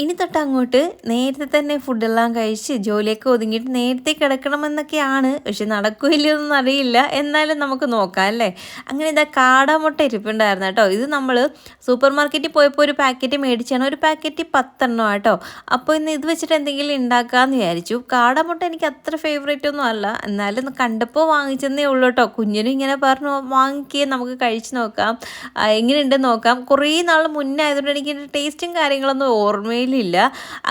ഇനി തൊട്ട് അങ്ങോട്ട് നേരത്തെ തന്നെ ഫുഡെല്ലാം കഴിച്ച് ജോലിയൊക്കെ ഒതുങ്ങിയിട്ട് നേരത്തെ കിടക്കണമെന്നൊക്കെയാണ്. പക്ഷെ നടക്കില്ലെന്നൊന്നും അറിയില്ല. എന്നാലും നമുക്ക് നോക്കാം അല്ലേ? അങ്ങനെ ഇതാ കാടാമുട്ട ഇരിപ്പുണ്ടായിരുന്നു കേട്ടോ. ഇത് നമ്മൾ സൂപ്പർ മാർക്കറ്റിൽ പോയപ്പോൾ ഒരു പാക്കറ്റ് മേടിച്ചാണ്. ഒരു പാക്കറ്റ് പത്തെണ്ണം കേട്ടോ. അപ്പോൾ ഇന്ന് ഇത് വെച്ചിട്ട് എന്തെങ്കിലും ഉണ്ടാക്കാമെന്ന് വിചാരിച്ചു. കാടാമുട്ട എനിക്ക് അത്ര ഫേവറേറ്റ് ഒന്നും അല്ല. എന്നാലും കണ്ടപ്പോൾ വാങ്ങിച്ചെന്നേ ഉള്ളൂ കേട്ടോ. കുഞ്ഞിനും ഇങ്ങനെ പറഞ്ഞു വാങ്ങിക്കുക നമുക്ക് കഴിച്ച് നോക്കാം. എങ്ങനെയുണ്ടെന്ന് നോക്കാം. കുറേ നാൾ മുന്നേ ആയതുകൊണ്ട് എനിക്ക് ടേസ്റ്റും കാര്യങ്ങളൊന്നും ഓർമ്മയിലില്ല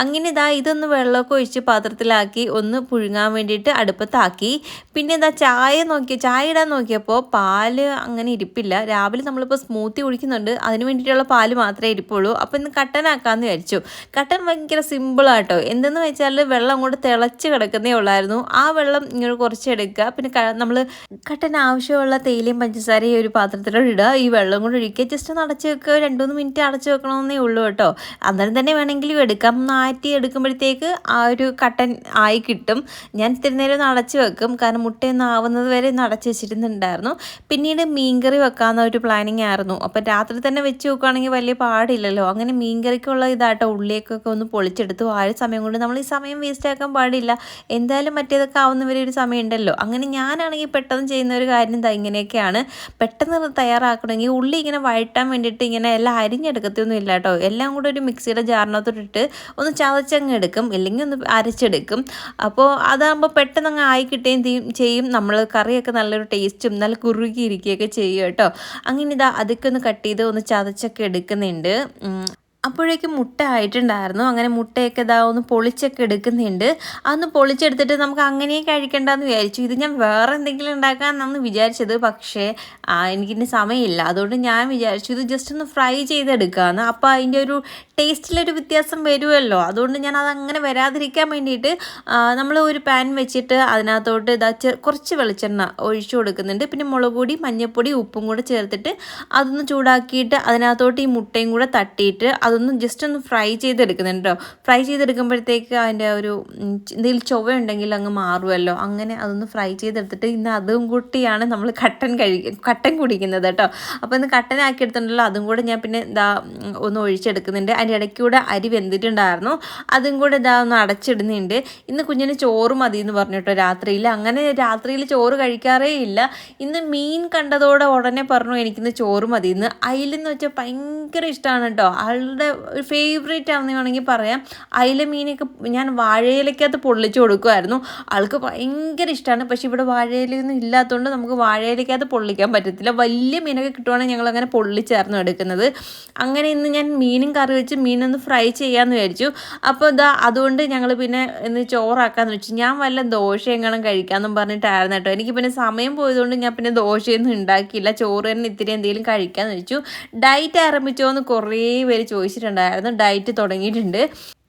അങ്ങനെ ഇതാ ഇതൊന്ന് വെള്ളമൊക്കെ ഒഴിച്ച് പാത്രത്തിലാക്കി ഒന്ന് പുഴുങ്ങാൻ വേണ്ടിയിട്ട് അടുപ്പത്താക്കി. പിന്നെ ഇതാ ചായ നോക്കി ചായ ഇടാൻ നോക്കിയപ്പോൾ പാൽ അങ്ങനെ ഇരിപ്പില്ല. രാവിലെ നമ്മളിപ്പോൾ സ്മൂത്തി കുടിക്കുന്നുണ്ട്. അതിന് വേണ്ടിയിട്ടുള്ള പാൽ മാത്രമേ ഇരിപ്പുള്ളൂ. അപ്പോൾ ഇന്ന് കട്ടനാക്കാമെന്ന് വിചാരിച്ചു. കട്ടൻ ഭയങ്കര സിമ്പിളാട്ടോ എന്തെന്ന് വെച്ചാൽ വെള്ളം അങ്ങോട്ട് തിളച്ച് കിടക്കുന്നേ ഉള്ളായിരുന്നു. ആ വെള്ളം ഇങ്ങനെ കുറച്ച് എടുക്കുക. പിന്നെ നമ്മൾ കട്ടൻ ആവശ്യമുള്ള തേയിലയും പഞ്ചസാരയും ഒരു പാത്രത്തിലോട്ട് ഇടുക. ഈ വെള്ളം കൊണ്ട് ഒഴിക്കുക. ജസ്റ്റ് ഒന്ന് അടച്ച് വെക്കുക. രണ്ടു മൂന്ന് മിനിറ്റ് അടച്ച് വെക്കണമെന്നേ ഉള്ളൂ കേട്ടോ. അന്നേരം തന്നെ വേണമെങ്കിലും എടുക്കാം. നാറ്റി എടുക്കുമ്പോഴത്തേക്ക് ആ ഒരു കട്ടൻ ആയി കിട്ടും. ഞാൻ ഇത്തിരി നേരം അടച്ച് വെക്കും. കാരണം മുട്ടയൊന്നും ആവുന്നത് വരെ ഒന്ന് അടച്ച് വെച്ചിരുന്നുണ്ടായിരുന്നു. പിന്നീട് മീൻകറി വെക്കാമെന്ന ഒരു പ്ലാനിങ് ആയിരുന്നു. അപ്പം രാത്രി തന്നെ വെച്ച് നോക്കുകയാണെങ്കിൽ വലിയ പാടില്ലല്ലോ. അങ്ങനെ മീൻകറിക്കുള്ള ഇതാട്ടോ ഉള്ളിയൊക്കെ ഒന്ന് പൊളിച്ചെടുത്തു ആ ഒരു സമയം കൊണ്ട് നമ്മൾ ഈ സമയം വേസ്റ്റ് ആക്കാൻ പാടില്ല. എന്തായാലും മറ്റേതൊക്കെ ആവുന്നവരെ ഒരു സമയം ഉണ്ടല്ലോ അങ്ങനെ ഞാനാണെങ്കിൽ പെട്ടെന്ന് ചെയ്യുന്ന ഒരു കാര്യം എന്താ ഇങ്ങനെയൊക്കെയാണ്. പെട്ടെന്ന് തയ്യാറാക്കണമെങ്കിൽ ഉള്ളി ഇങ്ങനെ വഴറ്റാൻ വേണ്ടിയിട്ട് ഇങ്ങനെ എല്ലാം അരിഞ്ഞെടുക്കത്തൊന്നും ഇല്ല കേട്ടോ. എല്ലാം കൂടെ ഒരു മിക്സിയുടെ ജാറിനകത്തോട്ടിട്ട് ഒന്ന് ചതച്ചങ്ങ് എടുക്കും ഇല്ലെങ്കിൽ ഒന്ന് അരച്ചെടുക്കും. അപ്പോൾ അതാകുമ്പോൾ പെട്ടെന്ന് അങ്ങ് ആയി കിട്ടുകയും ചെയ്യും- നമ്മൾ കറിയൊക്കെ നല്ലൊരു ടേസ്റ്റും നല്ല കുറുകിയിരിക്കുകയൊക്കെ ചെയ്യും കേട്ടോ. അങ്ങനെ ഇതാ അതൊക്കെ ഒന്ന് കട്ട് ചെയ്ത് ഒന്ന് ചതച്ചൊക്കെ എടുക്കുന്നുണ്ട്. അപ്പോഴേക്കും മുട്ട ആയിട്ടുണ്ടായിരുന്നു. അങ്ങനെ മുട്ടയൊക്കെ ഇതാ ഒന്ന് പൊളിച്ചൊക്കെ എടുക്കുന്നുണ്ട്. അന്ന് പൊളിച്ചെടുത്തിട്ട് നമുക്ക് അങ്ങനെ കഴിക്കണ്ടെന്ന് വിചാരിച്ചു. ഇത് ഞാൻ വേറെ എന്തെങ്കിലും ഉണ്ടാക്കാമെന്നാണ് വിചാരിച്ചത്. പക്ഷേ എനിക്ക് എനിക്കിനി സമയമില്ല. അതുകൊണ്ട് ഞാൻ വിചാരിച്ചു ഇത് ജസ്റ്റ് ഒന്ന് ഫ്രൈ ചെയ്തെടുക്കാമെന്ന് അപ്പോൾ അതിന്റെ ഒരു ടേസ്റ്റിലൊരു വ്യത്യാസം വരുമല്ലോ അതുകൊണ്ട് ഞാൻ അത് അങ്ങനെ വരാതിരിക്കാൻ വേണ്ടിയിട്ട് നമ്മൾ ഒരു പാൻ വെച്ചിട്ട് അതിനകത്തോട്ട് ഇതാ കുറച്ച് വെളിച്ചെണ്ണ ഒഴിച്ചു കൊടുക്കുന്നുണ്ട്. പിന്നെ മുളക് പൊടി മഞ്ഞൾപ്പൊടി ഉപ്പും കൂടെ ചേർത്തിട്ട് അതൊന്ന് ചൂടാക്കിയിട്ട് അതിനകത്തോട്ട് ഈ മുട്ടയും കൂടെ തട്ടിയിട്ട് അതൊന്ന് ജസ്റ്റ് ഒന്ന് ഫ്രൈ ചെയ്തെടുക്കുന്നുണ്ട് കേട്ടോ ഫ്രൈ ചെയ്തെടുക്കുമ്പോഴത്തേക്ക് അതിന്റെ ഒരു എന്തെങ്കിലും ചൊവ ഉണ്ടെങ്കിൽ അങ്ങ് മാറുമല്ലോ അങ്ങനെ അതൊന്ന് ഫ്രൈ ചെയ്തെടുത്തിട്ട് ഇന്ന് അതും കൂട്ടിയാണ് നമ്മൾ കട്ടൻ കഴിക്ക കട്ടൻ കുടിക്കുന്നത് കേട്ടോ അപ്പോൾ ഇന്ന് കട്ടനാക്കി എടുത്തിട്ടുണ്ടല്ലോ അതും കൂടെ ഞാൻ പിന്നെ ഇതാ ഒന്ന് ഒഴിച്ചെടുക്കുന്നുണ്ട്. അതിന്റെ ഇടയ്ക്കൂടെ അരി വെന്തിട്ടുണ്ടായിരുന്നു. അതും കൂടെ ഇതാ ഒന്ന് അടച്ചിടുന്നുണ്ട്. ഇന്ന് കുഞ്ഞിന് ചോറ് മതി എന്ന് പറഞ്ഞു കേട്ടോ രാത്രിയിൽ. അങ്ങനെ രാത്രിയിൽ ചോറ് കഴിക്കാറേ ഇല്ല. ഇന്ന് മീൻ കണ്ടതോടെ ഉടനെ പറഞ്ഞു എനിക്കിന്ന് ചോറ് മതി ഇന്ന് അയിലെന്ന് വെച്ചാൽ ഭയങ്കര ഇഷ്ടമാണ് കേട്ടോ ആളുടെ ഒരു ഫേവറേറ്റ് ആണെന്ന് വേണമെങ്കിൽ പറയാം. അയില മീനൊക്കെ ഞാൻ വാഴയിലക്കകത്ത് പൊള്ളിച്ച് കൊടുക്കുമായിരുന്നു ആൾക്ക് ഭയങ്കര ഇഷ്ടമാണ് പക്ഷെ ഇവിടെ വാഴയിലൊന്നും ഇല്ലാത്തതുകൊണ്ട് നമുക്ക് വാഴയിലക്കകത്ത് പൊള്ളിക്കാൻ പറ്റത്തില്ല. വലിയ മീനൊക്കെ കിട്ടുവാണെങ്കിൽ ഞങ്ങൾ അങ്ങനെ പൊള്ളിച്ചായിരുന്നു എടുക്കുന്നത്. അങ്ങനെ ഇന്ന് ഞാൻ മീനും കറി വെച്ച് മീനൊന്ന് ഫ്രൈ ചെയ്യാമെന്ന് വിചാരിച്ചു. അപ്പോൾ ഇതാ അതുകൊണ്ട് ഞങ്ങൾ പിന്നെ ഇന്ന് ചോറാക്കാന്ന് വെച്ചു. ഞാൻ വല്ല ദോശ എങ്ങനെ കഴിക്കാമെന്നും പറഞ്ഞിട്ടായിരുന്നു കേട്ടോ. എനിക്ക് പിന്നെ സമയം പോയതുകൊണ്ട് ഞാൻ പിന്നെ ദോശയൊന്നും ഉണ്ടാക്കിയില്ല. ചോറ് തന്നെ ഇത്തിരി എന്തെങ്കിലും കഴിക്കാമെന്ന് വെച്ചു. ഡയറ്റ് ആരംഭിച്ചോ എന്ന് കുറേ പേര് ചോദിച്ചിട്ടുണ്ടായിരുന്നു ഡയറ്റ് തുടങ്ങിയിട്ടുണ്ട്.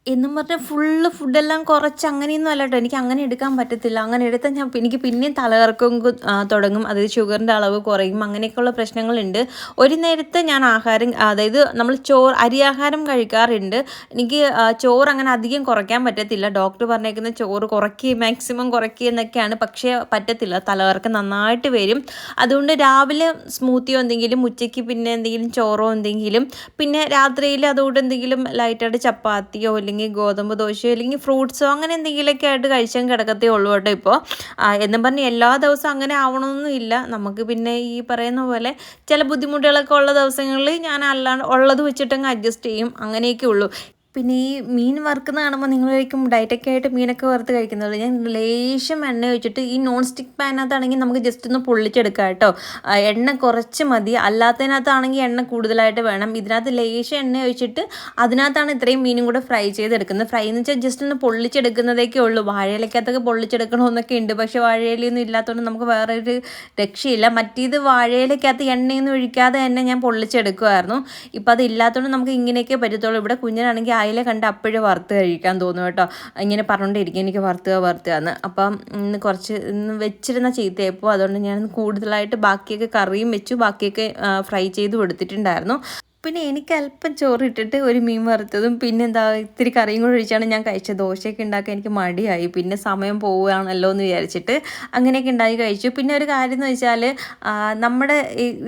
എന്നും പറഞ്ഞാൽ ഫുള്ള് ഫുഡെല്ലാം കുറച്ച് അങ്ങനെയൊന്നും അല്ല കേട്ടോ എനിക്ക് അങ്ങനെ എടുക്കാൻ പറ്റത്തില്ല. അങ്ങനെ എടുത്താൽ ഞാൻ എനിക്ക് പിന്നെയും തലകറക്കം തുടങ്ങും. അതായത് ഷുഗറിന്റെ അളവ് കുറയും. അങ്ങനെയൊക്കെയുള്ള പ്രശ്നങ്ങളുണ്ട്. ഒരു നേരത്തെ ഞാൻ ആഹാരം അതായത് നമ്മൾ ചോറ് അരി ആഹാരം കഴിക്കാറുണ്ട്. എനിക്ക് ചോറ് അങ്ങനെ അധികം കുറയ്ക്കാൻ പറ്റത്തില്ല. ഡോക്ടർ പറഞ്ഞേക്കുന്ന ചോറ് കുറയ്ക്കുക മാക്സിമം കുറയ്ക്കുക എന്നൊക്കെയാണ്. പക്ഷേ പറ്റത്തില്ല. തലകറക്കം നന്നായിട്ട് വരും. അതുകൊണ്ട് രാവിലെ സ്മൂത്തിയോ എന്തെങ്കിലും ഉച്ചയ്ക്ക് പിന്നെ എന്തെങ്കിലും ചോറോ എന്തെങ്കിലും പിന്നെ രാത്രിയിൽ അതുകൊണ്ട് എന്തെങ്കിലും ലൈറ്റായിട്ട് ചപ്പാത്തിയോ അല്ലെങ്കിൽ ഗോതമ്പ് ദോശയോ അല്ലെങ്കിൽ ഫ്രൂട്ട്സോ അങ്ങനെ എന്തെങ്കിലുമൊക്കെ ആയിട്ട് കഴിച്ചാൽ കിടക്കത്തേ ഉള്ളൂ കേട്ടോ ഇപ്പോൾ. എന്നും പറഞ്ഞ് എല്ലാ ദിവസവും അങ്ങനെ ആവണമെന്നും ഇല്ല. നമുക്ക് പിന്നെ ഈ പറയുന്ന പോലെ ചില ബുദ്ധിമുട്ടുകളൊക്കെ ഉള്ള ദിവസങ്ങളിൽ ഞാൻ അല്ലാണ്ട് ഉള്ളത് വെച്ചിട്ടങ്ങ് അഡ്ജസ്റ്റ് ചെയ്യും. അങ്ങനെയൊക്കെ ഉള്ളൂ. പിന്നെ ഈ മീൻ വറുക്കുന്ന കാണുമ്പോൾ നിങ്ങൾ കഴിക്കും ഡയറ്റൊക്കെ ആയിട്ട് മീനൊക്കെ വറുത്ത് കഴിക്കുന്നത് ഞാൻ ലേശം എണ്ണ ഒഴിച്ചിട്ട് ഈ നോൺ സ്റ്റിക്ക് പാനകത്താണെങ്കിൽ നമുക്ക് ജസ്റ്റ് ഒന്ന് പൊള്ളിച്ചെടുക്കാം കേട്ടോ. എണ്ണ കുറച്ച് മതി. അല്ലാത്തതിനകത്താണെങ്കിൽ എണ്ണ കൂടുതലായിട്ട് വേണം. ഇതിനകത്ത് ലേശം എണ്ണ ഒഴിച്ചിട്ട് അതിനകത്താണ് ഇത്രയും മീനും കൂടെ ഫ്രൈ ചെയ്തെടുക്കുന്നത്. ഫ്രൈ എന്ന് വെച്ചാൽ ജസ്റ്റ് ഒന്ന് പൊള്ളിച്ചെടുക്കുന്നതേക്കേ ഉള്ളൂ. വാഴയിലക്കകത്തൊക്കെ പൊള്ളിച്ചെടുക്കണമെന്നൊക്കെ ഉണ്ട്. പക്ഷേ വാഴയിലൊന്നും ഇല്ലാത്തതുകൊണ്ട് നമുക്ക് വേറെ ഒരു രക്ഷയില്ല. മറ്റേത് വാഴയിലക്കകത്ത് എണ്ണയൊന്നും ഒഴിക്കാതെ തന്നെ ഞാൻ പൊള്ളിച്ചെടുക്കുമായിരുന്നു ഇപ്പം അത് ഇല്ലാത്തതുകൊണ്ട് നമുക്ക് ഇങ്ങനെയൊക്കെ പറ്റത്തുള്ളൂ. ഇവിടെ കുഞ്ഞിനാണെങ്കിൽ അയില കണ്ട് അപ്പോഴേ വറുത്ത് കഴിക്കാൻ തോന്നും കേട്ടോ. ഇങ്ങനെ പറഞ്ഞുകൊണ്ടിരിക്കും എനിക്ക് വറുത്തുക വറുത്തുക എന്ന്. അപ്പം ഇന്ന് കുറച്ച് ഇന്ന് വെച്ചിരുന്ന ചീത്തയപ്പോൾ അതുകൊണ്ട് ഞാൻ കൂടുതലായിട്ട് ബാക്കിയൊക്കെ കറിയും വെച്ചു ബാക്കിയൊക്കെ ഫ്രൈ ചെയ്ത് കൊടുത്തിട്ടുണ്ടായിരുന്നു. പിന്നെ എനിക്ക് അല്പം ചോറിട്ടിട്ട് ഒരു മീൻ വറുത്തതും പിന്നെ എന്താ ഇത്തിരി കറിയും കൂടെ ഒഴിച്ചാണ് ഞാൻ കഴിച്ചത്. ദോശയൊക്കെ ഉണ്ടാക്കാൻ എനിക്ക് മടിയായി. പിന്നെ സമയം പോവുകയാണല്ലോ എന്ന് വിചാരിച്ചിട്ട് അങ്ങനെയൊക്കെ ഉണ്ടാക്കി കഴിച്ചു. പിന്നെ ഒരു കാര്യം എന്ന് വെച്ചാൽ നമ്മുടെ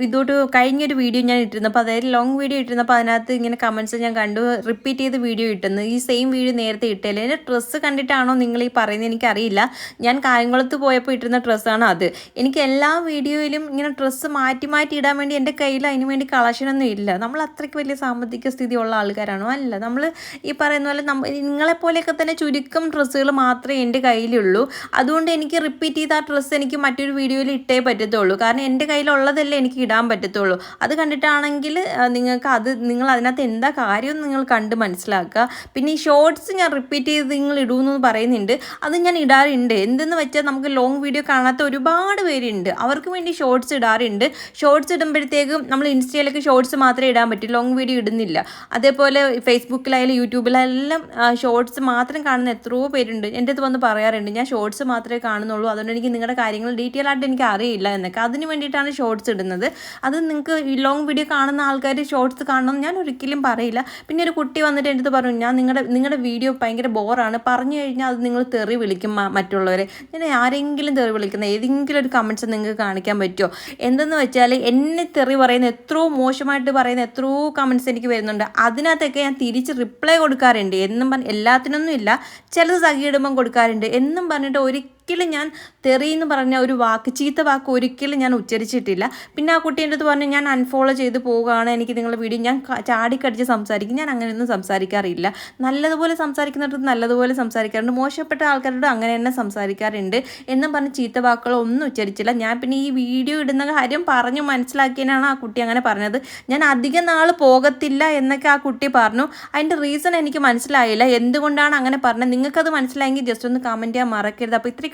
ഇതോട്ട് കഴിഞ്ഞൊരു വീഡിയോ ഞാൻ ഇട്ടിരുന്നപ്പോൾ അതായത് ലോങ് വീഡിയോ ഇട്ടിരുന്നപ്പോൾ അതിനകത്ത് ഇങ്ങനെ കമൻസ് ഞാൻ കണ്ടു. റിപ്പീറ്റ് ചെയ്ത് വീഡിയോ ഇട്ടുന്നു ഈ സെയിം വീഡിയോ നേരത്തെ ഇട്ടല്ലേ എന്റെ ഡ്രസ്സ് കണ്ടിട്ടാണോ നിങ്ങൾ ഈ പറയുന്നത് എനിക്കറിയില്ല. ഞാൻ കായംകുളത്ത് പോയപ്പോൾ ഇട്ടിരുന്ന ഡ്രസ്സാണ് അത്. എനിക്ക് എല്ലാ വീഡിയോയിലും ഇങ്ങനെ ഡ്രസ്സ് മാറ്റി മാറ്റി ഇടാൻ വേണ്ടി എന്റെ കയ്യിൽ അതിന് വേണ്ടി കളക്ഷനൊന്നും ഇല്ല. നമ്മൾ അത്രയ്ക്ക് വലിയ സാമ്പത്തിക സ്ഥിതി ഉള്ള ആൾക്കാരാണോ? അല്ല. നമ്മൾ ഈ പറയുന്ന പോലെ നമ്മ നിങ്ങളെപ്പോലെയൊക്കെ തന്നെ ചുരുക്കം ഡ്രസ്സുകൾ മാത്രമേ എന്റെ കയ്യിലുള്ളൂ. അതുകൊണ്ട് എനിക്ക് റിപ്പീറ്റ് ചെയ്ത ആ ഡ്രസ്സ് എനിക്ക് മറ്റൊരു വീഡിയോയിൽ ഇട്ടേ പറ്റത്തുള്ളൂ. കാരണം എന്റെ കയ്യിലുള്ളതല്ലേ എനിക്ക് ഇടാൻ പറ്റത്തുള്ളൂ. അത് കണ്ടിട്ടാണെങ്കിൽ നിങ്ങൾക്ക് അത് നിങ്ങൾ അതിനകത്ത് എന്താ കാര്യം നിങ്ങൾ കണ്ട് മനസ്സിലാക്കുക. പിന്നെ ഈ ഷോർട്സ് ഞാൻ റിപ്പീറ്റ് ചെയ്ത് നിങ്ങൾ ഇടുമെന്ന് പറയുന്നുണ്ട്. അത് ഞാൻ ഇടാറുണ്ട്. എന്തെന്ന് വെച്ചാൽ നമുക്ക് ലോങ് വീഡിയോ കാണാത്ത ഒരുപാട് പേരുണ്ട്. അവർക്ക് വേണ്ടി ഷോർട്സ് ഇടാറുണ്ട്. ഷോർട്സ് ഇടുമ്പോഴത്തേക്കും നമ്മൾ ഇൻസ്റ്റയിലൊക്കെ ഷോർട്സ് മാത്രമേ ഇടാൻ പറ്റൂ ലോങ് വീഡിയോ ഇടുന്നില്ല. അതേപോലെ ഫേസ്ബുക്കിലായാലും യൂട്യൂബിലെല്ലാം ഷോർട്സ് മാത്രം കാണുന്ന എത്രയോ പേരുണ്ട്. എന്റെ അടുത്ത് വന്ന് പറയാറുണ്ട് ഞാൻ ഷോർട്സ് മാത്രമേ കാണുന്നുള്ളൂ. അതുകൊണ്ട് എനിക്ക് നിങ്ങളുടെ കാര്യങ്ങൾ ഡീറ്റെയിൽ ആയിട്ട് എനിക്ക് അറിയില്ല എന്നൊക്കെ. അതിന് വേണ്ടിയിട്ടാണ് ഷോർട്സ് ഇടുന്നത്. അത് നിങ്ങൾക്ക് ലോങ് വീഡിയോ കാണുന്ന ആൾക്കാർ ഷോർട്സ് കാണണം ഞാൻ ഒരിക്കലും പറയില്ല. പിന്നെ ഒരു കുട്ടി വന്നിട്ട് എന്റെ അടുത്ത് പറഞ്ഞു ഞാൻ നിങ്ങളുടെ നിങ്ങളുടെ വീഡിയോ ഭയങ്കര ബോറാണ് പറഞ്ഞു കഴിഞ്ഞാൽ അത് നിങ്ങൾ തെറി വിളിക്കും മറ്റുള്ളവരെ. ഞാൻ ആരെങ്കിലും തെറി വിളിക്കുന്ന ഏതെങ്കിലും ഒരു കമന്റ്സ് നിങ്ങൾക്ക് കാണിക്കാൻ പറ്റുമോ എന്തെന്ന് വെച്ചാൽ എന്നെ തെറി പറയുന്ന എത്രയോ മോശമായിട്ട് പറയുന്ന എത്രയോ കമന്റ്സ് എനിക്ക് വരുന്നുണ്ട്. അതിനകത്തൊക്കെ ഞാൻ തിരിച്ച് റിപ്ലൈ കൊടുക്കാറുണ്ട്. എന്നും പറഞ്ഞ് എല്ലാത്തിനൊന്നും ഇല്ല ചിലത് സഖിയിടുമ്പം കൊടുക്കാറുണ്ട്. എന്നും പറഞ്ഞിട്ട് ഒരിക്കലും ഞാൻ തെറി എന്ന് പറഞ്ഞ ഒരു വാക്ക് ചീത്ത വാക്ക് ഒരിക്കലും ഞാൻ ഉച്ചരിച്ചിട്ടില്ല. പിന്നെ ആ കുട്ടി എന്റെ അടുത്ത് പറഞ്ഞു ഞാൻ അൺഫോളോ ചെയ്ത് പോവുകയാണ് എനിക്ക് നിങ്ങളുടെ വീഡിയോ ഞാൻ ചാടിക്കടിച്ച് സംസാരിക്കും. ഞാൻ അങ്ങനെയൊന്നും സംസാരിക്കാറില്ല. നല്ലതുപോലെ സംസാരിക്കുന്നിടത്ത് നല്ലതുപോലെ സംസാരിക്കാറുണ്ട്. മോശപ്പെട്ട ആൾക്കാരോട് അങ്ങനെ തന്നെ സംസാരിക്കാറുണ്ട്. എന്നും പറഞ്ഞ് ചീത്ത വാക്കുകളോ ഒന്നും ഉച്ചരിച്ചില്ല. ഞാൻ പിന്നെ ഈ വീഡിയോ ഇടുന്ന കാര്യം പറഞ്ഞു മനസ്സിലാക്കിയതിനാണ് ആ കുട്ടി അങ്ങനെ പറഞ്ഞത്. ഞാൻ അധികം നാൾ പോകത്തില്ല എന്നൊക്കെ ആ കുട്ടി പറഞ്ഞു. അതിന്റെ റീസൺ എനിക്ക് മനസ്സിലായില്ല. എന്തുകൊണ്ടാണ് അങ്ങനെ പറഞ്ഞത്? നിങ്ങൾക്കത് മനസ്സിലായെങ്കിൽ ജസ്റ്റ് ഒന്ന് കമന്റ് ചെയ്യാൻ മറക്കരുത്. അപ്പോൾ ഇത്രയ്ക്ക്